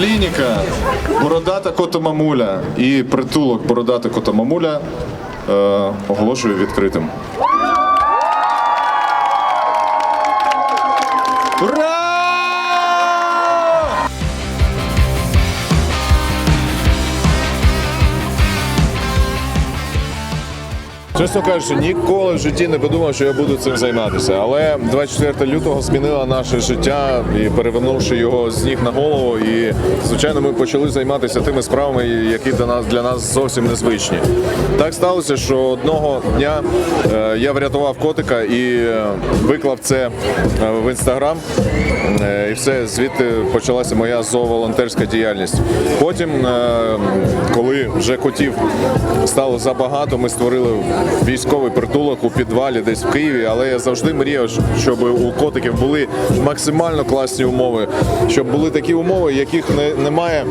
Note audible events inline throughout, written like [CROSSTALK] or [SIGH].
Клініка Бородата Котомамуля і притулок Бородата Котомамуля е, оголошую відкритим. Чесно кажучи, ніколи в житті не подумав, що я буду цим займатися. Але 24 лютого змінила наше життя і перевернувши його з ніг на голову. І звичайно, ми почали займатися тими справами, які для нас для нас зовсім незвичні. Так сталося, що одного дня е, я врятував котика і е, виклав це е, в інстаграм. І все звідти почалася моя зооволонтерська діяльність. Потім, коли вже котів стало забагато, ми створили військовий притулок у підвалі десь в Києві. Але я завжди мріяв, щоб у котиків були максимально класні умови, щоб були такі умови, яких не, немає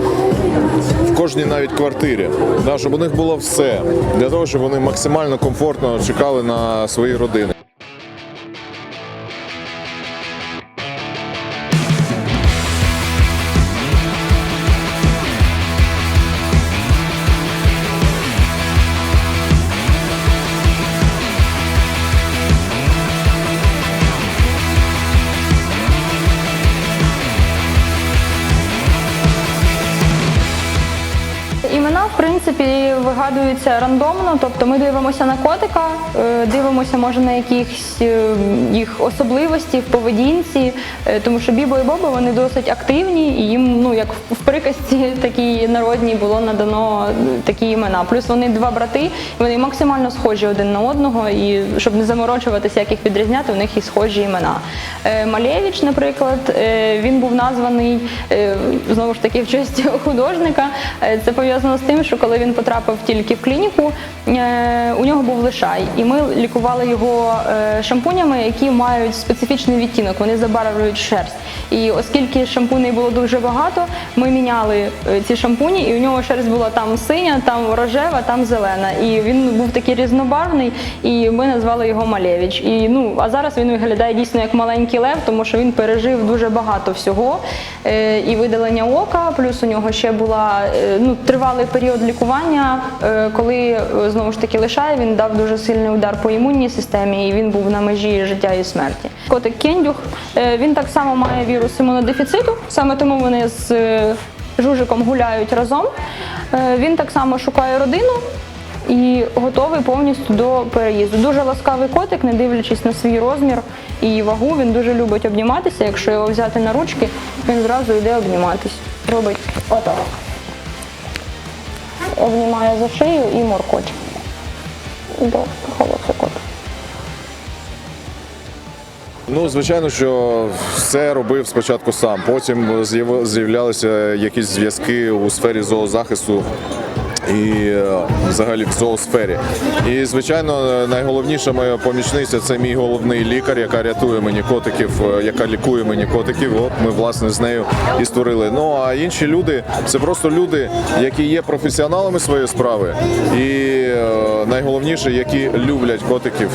в кожній навіть квартирі. Да, щоб у них було все для того, щоб вони максимально комфортно чекали на свої родини. Імена, в принципі, вигадується рандомно, тобто ми дивимося на котика, е, дивимося, може, на якісь е, їх особливості в поведінці, тому що Бібо і Бобо вони досить активні, і їм, ну як в приказці [LAUGHS] такій народній було надано е, такі імена. Плюс вони два брати, вони максимально схожі один на одного, і щоб не заморочуватися, як їх відрізняти, у них і схожі імена. Е, Малєвич, наприклад, е, він був названий е, знову ж таки в честь [LAUGHS] художника. Е, Це пов'язано з тим, що коли він потрапив тільки в клініку, е, у нього був лишай, і ми лікували його е, шампунями, які мають специфічний відтінок, вони забарвлюють шерсть. І оскільки шампуней було дуже багато, ми міняли е, ці шампуні, і у нього шерсть була там синя, там рожева, там зелена. І він був такий різнобарвний, і ми назвали його Малєвич. І ну а зараз він виглядає дійсно як маленький лев, тому що він пережив дуже багато всього. Е, і видалення ока, плюс у нього ще була е, ну, тривалий період лікування, коли знову ж таки лишає, він дав дуже сильний удар по імунній системі, і він був на межі життя і смерті. Котик Кендюх, він так само має вірус імунодефіциту, саме тому вони з е, жужиком гуляють разом. Е, Він так само шукає родину і готовий повністю до переїзду. Дуже ласкавий котик, не дивлячись на свій розмір і вагу. Він дуже любить обніматися. Якщо його взяти на ручки, він зразу йде обніматись. Робить отак. Обнімає за шию і моркоче. До холодця Ну, звичайно, що все робив спочатку сам. Потім з'являлися якісь зв'язки у сфері зоозахисту. І е, взагалі в зоосфері. І звичайно, найголовніша моя помічниця це мій головний лікар, яка рятує мені котиків, е, яка лікує мені котиків. От ми власне з нею і створили. Ну а інші люди це просто люди, які є професіоналами своєї справи, і е, найголовніше, які люблять котиків,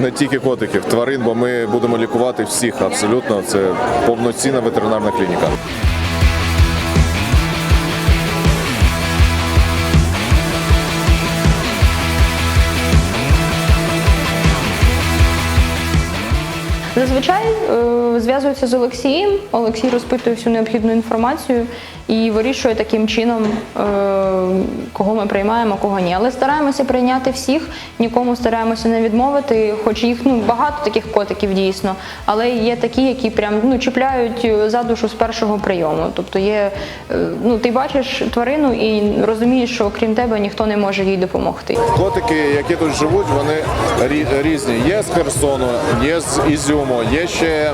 не тільки котиків, тварин, бо ми будемо лікувати всіх абсолютно. Це повноцінна ветеринарна клініка. Зазвичай е, зв'язується з Олексієм. Олексій розпитує всю необхідну інформацію і вирішує таким чином, е, кого ми приймаємо, кого ні. Але стараємося прийняти всіх, нікому стараємося не відмовити, хоч їх ну багато таких котиків дійсно, але є такі, які прям ну чіпляють за душу з першого прийому. Тобто є, е, ну ти бачиш тварину і розумієш, що окрім тебе ніхто не може їй допомогти. Котики, які тут живуть, вони різні. Є з Херсону, є з Ізюму, є ще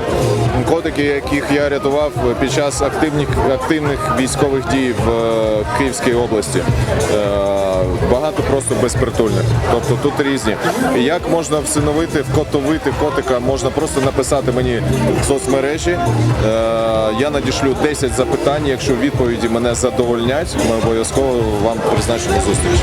котики, яких я рятував під час активних, активних військових дій в е, Київській області. Е, Багато просто безпритульних. Тобто тут різні. Як можна всиновити, вкотовити котика, можна просто написати мені в соцмережі. Е, Я надішлю 10 запитань. Якщо відповіді мене задовольнять, ми обов'язково вам призначимо зустріч.